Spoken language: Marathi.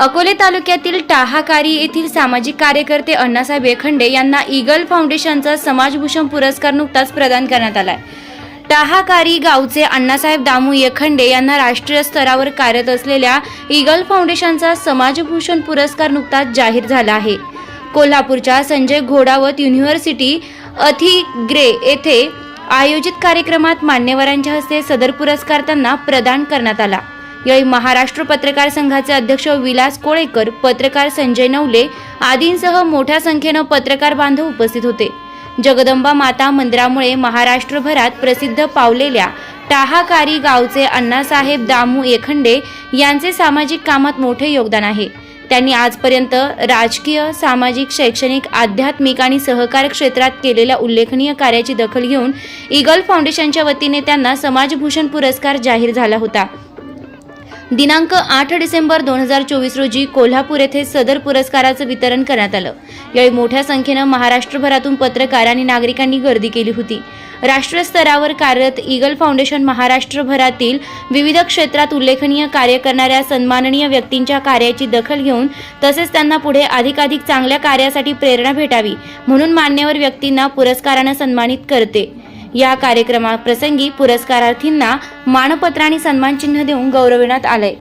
अकोले तालुक्यातील टाहाकारी येथील सामाजिक कार्यकर्ते अण्णासाहेब एखंडे यांना ईगल फाउंडेशनचा समाजभूषण पुरस्कार नुकताच प्रदान करण्यात आलाय. टाहाकारी गावचे अण्णासाहेब दामू येखंडे यांना राष्ट्रीय स्तरावर कार्यरत असलेल्या ईगल फाउंडेशनचा समाजभूषण पुरस्कार नुकताच जाहीर झाला आहे. कोल्हापूरच्या संजय घोडावत युनिव्हर्सिटी अथिग्रे येथे आयोजित कार्यक्रमात मान्यवरांच्या हस्ते सदर पुरस्कार त्यांना प्रदान करण्यात आला. यावेळी महाराष्ट्र पत्रकार संघाचे अध्यक्ष विलास कोळेकर पत्रकार संजय नवले आदींसह मोठ्या संख्येनं पत्रकार बांधव उपस्थित होते. जगदंबा माता मंदिरामुळे महाराष्ट्रभरात प्रसिद्ध पावलेल्या टाहाकारी गावचे अण्णासाहेब दामू एखंडे यांचे सामाजिक कामात मोठे योगदान आहे. त्यांनी आजपर्यंत राजकीय सामाजिक शैक्षणिक आध्यात्मिक आणि सहकार क्षेत्रात केलेल्या उल्लेखनीय कार्याची दखल घेऊन ईगल फाउंडेशनच्या वतीने त्यांना समाजभूषण पुरस्कार जाहीर झाला होता. दिनांक आठ डिसेंबर दोन हजार चोवीस रोजी कोल्हापूर येथे सदर पुरस्काराचं वितरण करण्यात आलं. यावेळी मोठ्या संख्येनं महाराष्ट्रभरातून पत्रकार आणि नागरिकांनी गर्दी केली होती. राष्ट्रीय स्तरावर कार्यरत ईगल फाउंडेशन महाराष्ट्रभरातील विविध क्षेत्रात उल्लेखनीय कार्य करणाऱ्या सन्माननीय व्यक्तींच्या कार्याची दखल घेऊन तसेच त्यांना पुढे अधिकाधिक चांगल्या कार्यासाठी प्रेरणा भेटावी म्हणून मान्यवर व्यक्तींना पुरस्कारानं सन्मानित करते. या कार्यक्रमाप्रसंगी पुरस्कारार्थींना मानपत्र आणि सन्मानचिन्ह देऊन गौरविण्यात आलंय.